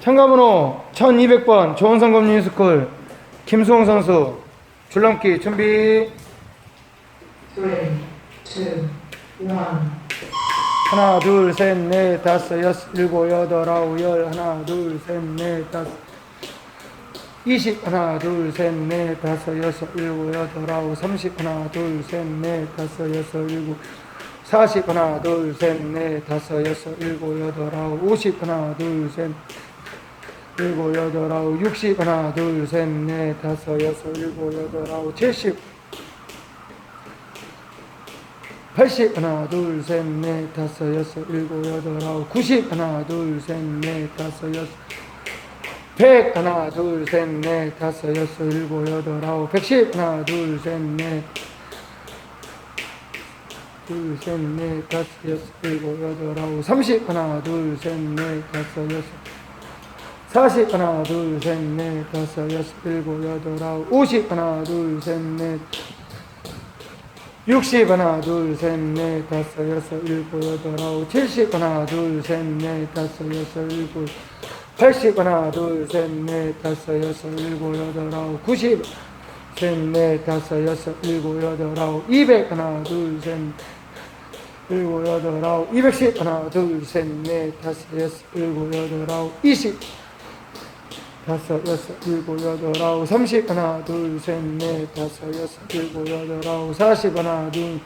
참가번호 1200번 조원성검 뉴스쿨 김수홍 선수 줄넘기 준비. one. 하나 둘셋넷 다섯 여섯 일곱 여덟 아홉 열. 하나 둘셋넷 다섯. 이십. 하나 둘셋넷 다섯 여섯 일곱 여덟 아홉 삼십. 하나 둘셋넷 다섯 여섯 일곱 사십 하나 둘 셋 넷 다섯 여섯 일곱 여덟 아홉 오십 하나 둘 셋 일곱 여덟 아홉 육십 하나 둘 셋 넷 다섯 여섯 일곱 여덟 아홉 칠십. 80 하나 둘 셋 넷 다섯 여섯 일곱 여덟 아홉 90 하나 둘 셋 넷 다섯 여섯. 100 하나 둘 셋 넷 다섯 여섯 일곱 여덟 아홉 110 하나 둘 셋 넷 둘 셋 넷 다섯 여섯 일곱 여덟 아홉 30 하나 둘 셋 넷 다섯 여섯. 40 하나 둘 셋 넷 다섯 여섯 일곱 여덟 아홉 50 하나 둘 셋넷. 60 하나 둘 셋 넷 다섯 여섯 일곱 여덟 아홉 70 하나 둘 셋 넷 다섯 여섯 일곱. 80 하나 둘 셋 넷 다섯 여섯 일곱 여덟 아홉 90 셋 넷 다섯 여섯 일곱 여덟 아홉 200 하나 둘 셋 일곱 여덟 아홉 210 하나 둘 셋 넷 다섯 여섯 일곱 여덟 아홉 20 다섯 여섯 일곱 여덟 아홉 삼십. 하나 둘 셋 넷 다섯 여섯 일곱 여덟 아홉 사십. 하나 둘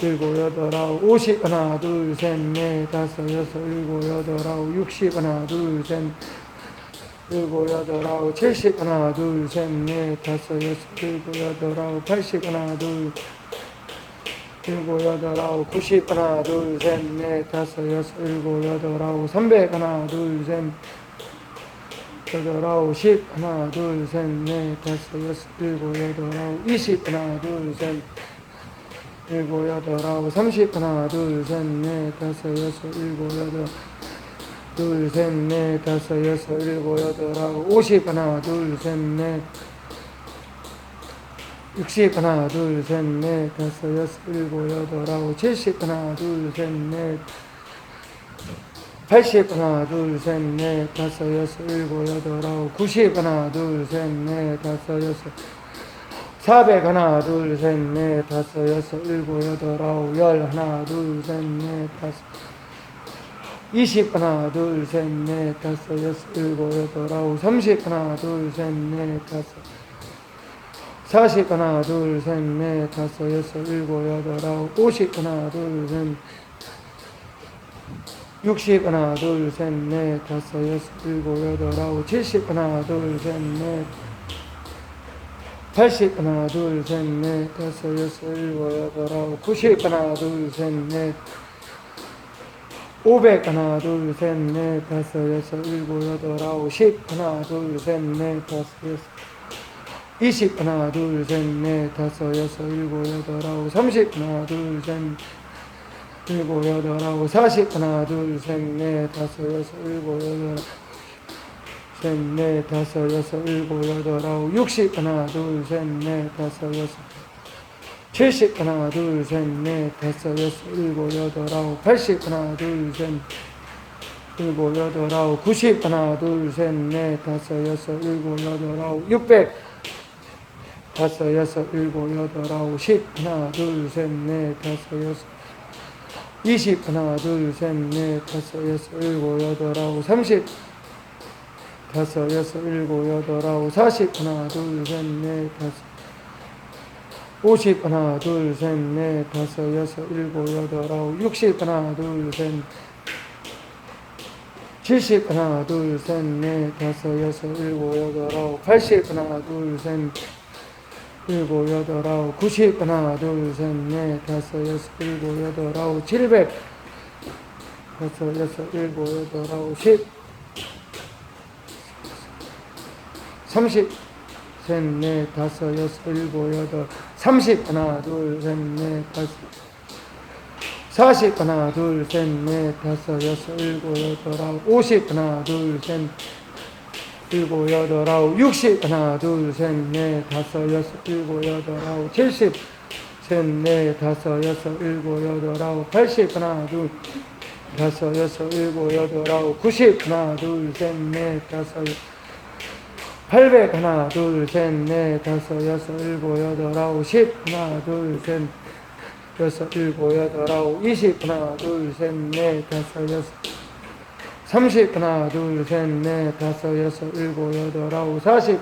일곱 여덟 아홉 오십. 하나 둘 셋 넷 다섯 여섯 일곱 여덟 아홉 육십. 하나 둘 셋 일곱 여덟 아홉 칠십 하나 둘 셋 넷 다섯 여섯 일곱 여덟 아홉 팔십 하나 둘 일곱 여덟 아홉 구십 하나 둘 셋 넷 다섯 여섯 일곱 여덟 아홉 삼백 하나 둘 셋 여덟 아홉 십 하나 둘 셋 넷 다섯 여섯 일곱 여덟 아홉 이십 하나 둘 셋 일곱 여덟 아홉 삼십 하나 둘 셋 넷 다섯 여섯 일곱 여덟 둘 셋 넷 다섯 여섯 일곱 여덟 아홉 오십. 하나 둘 셋 넷. 육십. 하나 둘 셋 넷 다섯 여섯 일곱 여덟 아홉 칠십. 하나 둘 셋넷. 80 하나 둘 셋 넷 다섯 여섯 일곱 여덟 아홉 90 하나 둘 셋 넷 다섯 여섯. 400 하나 둘 셋 넷 다섯 여섯 일곱 여덟 아홉 열. 하나 둘 셋 넷 다섯 20 하나 둘 셋 넷 다섯 여섯 일곱 여덟 아홉 30 하나 둘 셋 넷 다섯. 40 하나 둘 셋 넷 다섯 여섯 일곱 여덟 아홉 50 하나 둘셋 60 하나 둘 셋 넷 다섯 여섯 일곱 여덟 아홉 70 하나 둘 셋넷 80 하나 둘 셋 넷 다섯 여섯 일곱 여덟 아홉 90 하나 둘 셋 넷 500 하나 둘 셋 넷 다섯 여섯 일곱 여덟 아홉 10 하나 둘 셋 넷 다섯 여섯 20 하나 둘 셋 넷 다섯 여섯 일곱 여덟 아홉 30 하나 둘 셋 일곱 여덟 아홉 사십. 하나 둘 셋 넷 다섯 여섯 일곱 여덟 셋넷 다섯 여섯 일곱 여덟 아홉 육십. 하나 둘 셋 넷 다섯 여섯 칠십 하나 둘 셋 넷 다섯 여섯 일곱 여덟 아홉 팔십 하나 둘 셋 일곱 여덟 아홉 구십 하나 둘 셋 넷 다섯 여섯 일곱 여덟 아홉 육백. 다섯 여섯 일곱 여덟 아홉 십. 하나 둘 셋 넷 다섯 여섯. 20 하나 둘 셋 넷 다섯 여섯 일곱 여덟 아홉 30 다섯 여섯 일곱 여덟 아홉 40 하나 둘 셋 넷 다섯 50 하나 둘 셋 넷 다섯 여섯 일곱 여덟 아홉 60 하나 둘셋 70 하나 둘 셋 넷 다섯 여섯 일곱 여덟 아홉 80 하나 둘 셋 일곱 여덟 아홉 구십 하나 둘 셋 넷 다섯 여섯 일곱 여덟 아홉 칠백. 다섯 여섯 일곱 여덟 아홉 십. 삼십. 셋 넷 다섯 여섯 일곱 여덟 삼십. 하나 둘 셋 넷 다섯. 사십. 하나 둘 셋 넷 다섯 여섯 일곱 여덟 아홉. 오십. 하나 둘 셋 일곱 여덟 아홉. 육십. 하나 둘 셋 넷 다섯 여섯 일곱 여덟 아홉. 칠십. 셋넷 다섯 여섯 일곱 여덟 아홉. 팔십. 하나 둘 다섯 여섯 일곱 여덟 아홉. 구십. 하나 둘 셋 넷 다섯 여섯 팔백 하나 둘 셋 넷 다섯 여섯 일곱 여덟 아홉 십 하나 둘 셋 여섯 일곱 여덟 아홉 이십 하나 둘 셋 넷 다섯 여섯 삼십 하나 둘 셋 넷 다섯 여섯 일곱 여덟 아홉 사십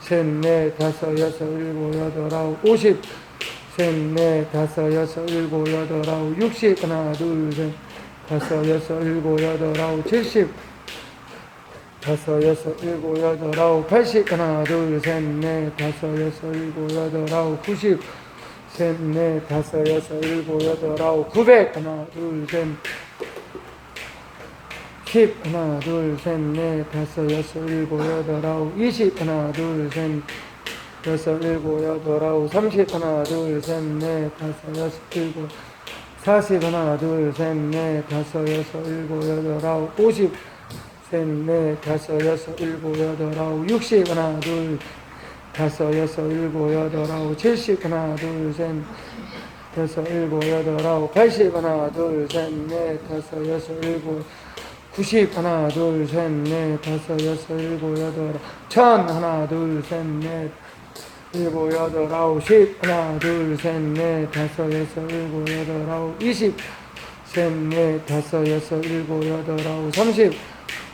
셋넷 다섯 여섯 일곱 여덟 아홉 오십 셋넷 다섯 여섯 일곱 여덟 아홉 육십 하나 둘 셋 다섯 여섯 일곱 여덟 아홉 칠십 다섯 여섯 일곱 여덟 아홉 팔십. 하나 둘 셋 넷 다섯 여섯 일곱 여덟 아홉 구십. 셋넷 다섯 여섯 일곱 여덟 아홉 구백. 하나 둘셋 십. 하나 둘 셋 넷 다섯 여섯 일곱 여덟 아홉 이십. 하나 둘셋 여섯 일곱 여덟 아홉 삼십. 하나 둘 셋 넷 다섯 여섯 일곱 사십. 하나 둘 셋 넷 다섯 여섯 일곱 여덟 아홉 오십 셋 넷 다섯 여섯 일곱 여덟 아홉 육십. 하나 둘. 다섯 여섯 일곱 여덟 아홉 칠십. 하나 둘셋 여섯 일곱 여덟 아홉 팔십. 하나 둘 셋 넷 다섯 여섯 일곱 구십. 하나 둘 셋 넷 다섯 여섯 일곱 여덟 천. 하나 둘 셋 넷 일곱 여덟 아홉 십. 하나 둘 셋 넷 다섯 여섯 일곱 여덟 아홉 이십. 셋 넷 다섯 여섯 일곱 여덟 아홉 삼십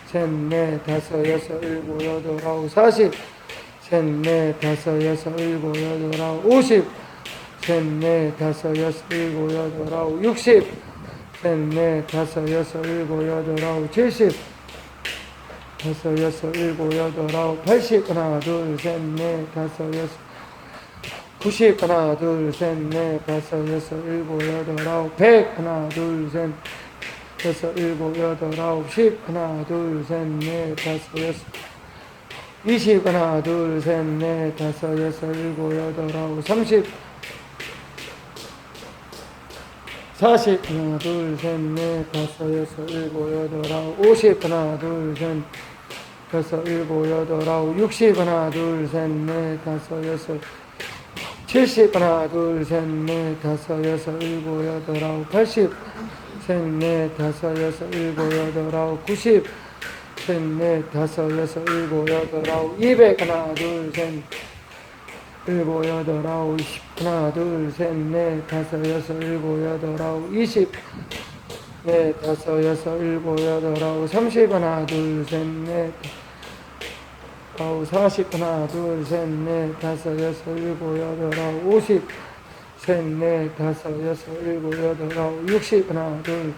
셋 넷 다섯 여섯 일곱 여덟 아홉 사십. 셋 넷 다섯 여섯 일곱 여덟 아홉 오십. 셋 넷 다섯 여섯 일곱 여덟 아홉 육십. 셋 넷 다섯 여섯 일곱 여덟 아홉 칠십. 다섯 여섯 일곱 여덟 아홉 팔십. 하나 둘 셋 넷 다섯 여섯 구십. 하나 둘 셋 넷 다섯 여섯 일곱 여덟 아홉 백. 하나 둘 셋 여섯 일곱 여덟 아홉 십. 하나 둘 셋 넷 다섯 여섯. 이십. 하나 둘 셋 넷 다섯 여섯 일곱 여덟 아홉 삼십. 사십. 하나 둘 셋 넷 다섯 여섯 일곱 여덟 아홉 오십. 하나 둘 셋 여섯 일곱 여덟 아홉 육십. 하나 둘 셋 넷 다섯 여섯. 칠십. 하나 둘 셋 넷 다섯 여섯 일곱 여덟 아홉 팔십 셋 넷 다섯 여섯 일곱 여덟 아홉 구십. 셋 넷 다섯 여섯 일곱 여덟 아홉 이백. 하나 둘 셋. 일곱 여덟 아홉 십. 하나 둘 셋 넷 다섯 여섯 일곱 여덟 아홉 이십. 넷 다섯 여섯 일곱 여덟 아홉 삼십. 하나 둘 셋 넷 아홉 사십. 하나 둘 셋 넷 다섯 여섯 일곱 여덟 아홉 오십 셋 넷 다섯 여섯 일곱 여덟 아홉 육십 하나 둘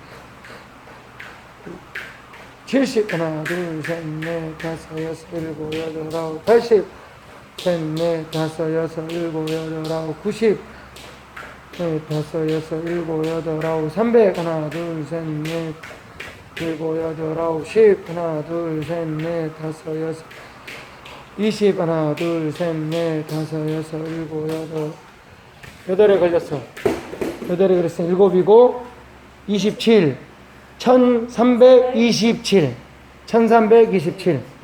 칠십 하나 둘 셋 넷 다섯 여섯 일곱 여덟 아홉 팔십. 셋 넷 다섯 여섯 일곱 여덟 아홉 구십. 넷 다섯 여섯 일곱 여덟 아홉 삼백. 하나 둘 셋 넷 일곱 여덟 아홉 십. 하나 둘 셋 넷 다섯 여섯 이십. 하나 둘 셋 넷 다섯 여섯 일곱 여덟 8에 걸렸어. 8에 걸렸어. 7이고 27. 1327. 1327.